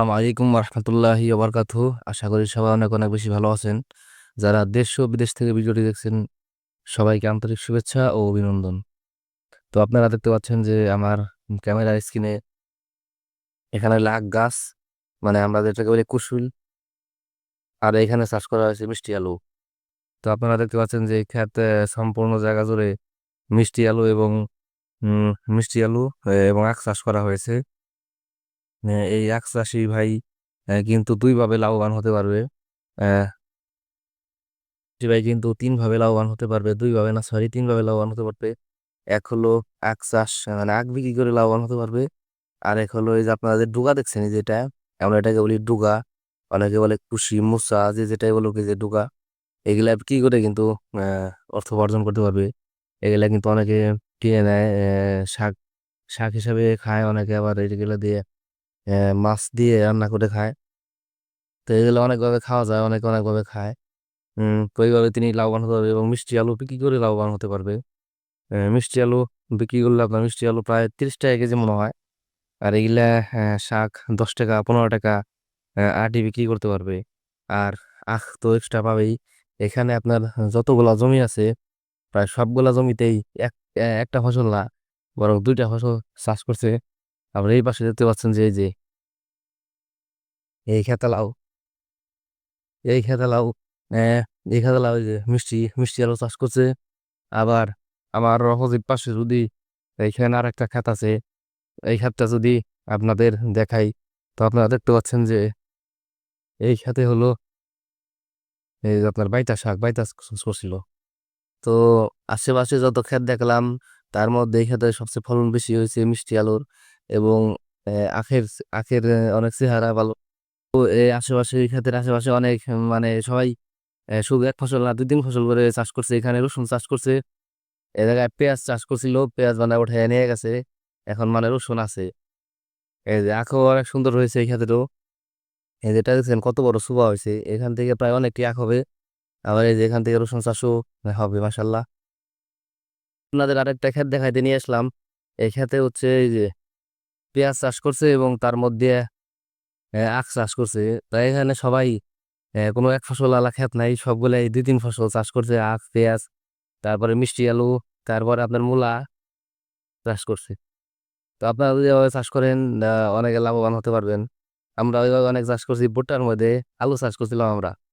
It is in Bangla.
আলাইকুম রহমতুল্লাহি ওবরকাতু আশা করি সবাই অনেক অনেক বেশি ভালো আছেন। যারা দেশ ও বিদেশ থেকে ভিডিওটি দেখছেন সবাইকে আন্তরিক শুভেচ্ছা ও অভিনন্দন। তো আপনারা দেখতে পাচ্ছেন যে আমার ক্যামেরার স্ক্রিনে এখানে লাখ গাছ মানে আমরা যেটাকে বলি কুশুল আর এখানে চাষ করা হয়েছে মিষ্টি আলু। তো আপনারা দেখতে পাচ্ছেন যে আহ, সম্পূর্ণ জায়গা জুড়ে মিষ্টি আলু এবং মিষ্টি আলু এবং আখ চাষ করা হয়েছে। এই আখ চাষি ভাই কিন্তু দুইভাবে লাভবান হতে পারবে। ভাই কিন্তু তিনভাবে লাভবান হতে পারবে দুইভাবে না সরি তিনভাবে লাভবান হতে পারবে। এক হলো আখ চাষ মানে আখ বিক্রি করে লাভবান হতে পারবে। আর এক হলো এই যে আপনারা যে ডুগা দেখছেন যেটা, আমরা এটাকে বলি ডুগা, অনেকে বলে কুশি, মুসা, যে যেটাই এই যে ডুগা, এগুলা কি করে কিন্তু অর্থ উপার্জন করতে পারবে। এগুলা কিন্তু অনেকে কিনে নেয় শাক শাক হিসাবে খায় অনেকে আবার এগুলা দিয়ে মাছ দিয়ে রান্না করে খায়। তো এগুলো অনেকভাবে খাওয়া যায়, অনেক অনেকভাবে খায়। তো এইভাবে তিনি লাভবান হতে পারবে এবং মিষ্টি আলু বিক্রি করে লাভবান হতে পারবে। মিষ্টি আলু বিক্রি করলে আপনার মিষ্টি আলু প্রায় তিরিশ টাকা কেজি মনে হয়। আর এগুলা শাক দশ টাকা, পনেরো টাকা আটি বিক্রি করতে পারবে। আর আখ তো এক্সট্রা পাবেই। এখানে আপনার যতগুলা জমি আছে, প্রায় সবগুলা জমিতেই এক একটা ফসল না, বরং দুইটা ফসল চাষ করছে। আবার এই পাশে দেখতে পাচ্ছেন যে, এই যে এই খেতে লাউ এই খেতে লাউ এই খেতে লাউ যে মিষ্টি মিষ্টি আলু চাষ করছে। আবার আমার অপোজিট পাশে যদি এইখানে আর একটা ক্ষেত আছে, এই ক্ষেতটা যদি আপনাদের দেখাই, তো আপনারা দেখতে পাচ্ছেন যে এই খেতে হলো এই যে আপনার বাইতা শাক, বাইতা করছিল। তো আশেপাশে যত ক্ষেত দেখলাম, তার মধ্যে এই ক্ষেতে সবচেয়ে ফলন বেশি হয়েছে মিষ্টি আলুর। এবং আখের আখের অনেক চেহারা ভালো। তো এই আশেপাশে ক্ষেতের আশেপাশে অনেক মানে সবাই শুধু এক ফসল না দুই তিন ফসল করে চাষ করছে। এখানে রসুন চাষ করছে, এ জায়গায় পেঁয়াজ চাষ করছিল, পেঁয়াজ মানে উঠে নিয়ে গেছে, এখন মানে রসুন আছে। এই যে আখও অনেক সুন্দর হয়েছে এই ক্ষেত্রেও। এই যেটা দেখছেন কত বড় সুবা হয়েছে, এখান থেকে প্রায় অনেকটি আখ হবে। আবার এই যে এখান থেকে রসুন চাষও হবে মাসাল্লাহ আপনাদের আরেকটা ক্ষেত দেখাইতে নিয়ে আসলাম। এই ক্ষেতে হচ্ছে এই যে পেঁয়াজ চাষ করছে এবং তার মধ্যে আখ চাষ করছে। তাই এখানে সবাই কোনো এক ফসল আলা ক্ষেত নাই, সবগুলাই দুই, তিন ফসল চাষ করছে, আখ, পেঁয়াজ, তারপরে মিষ্টি, আলু, তারপরে আপনার মূলা চাষ করছে। তো আপনারা যদি এভাবে চাষ করেন অনেকে লাভবান হতে পারবেন। আমরা ওইভাবে অনেক চাষ করছি, ভুট্টার মধ্যে আলু চাষ করছিলাম আমরা।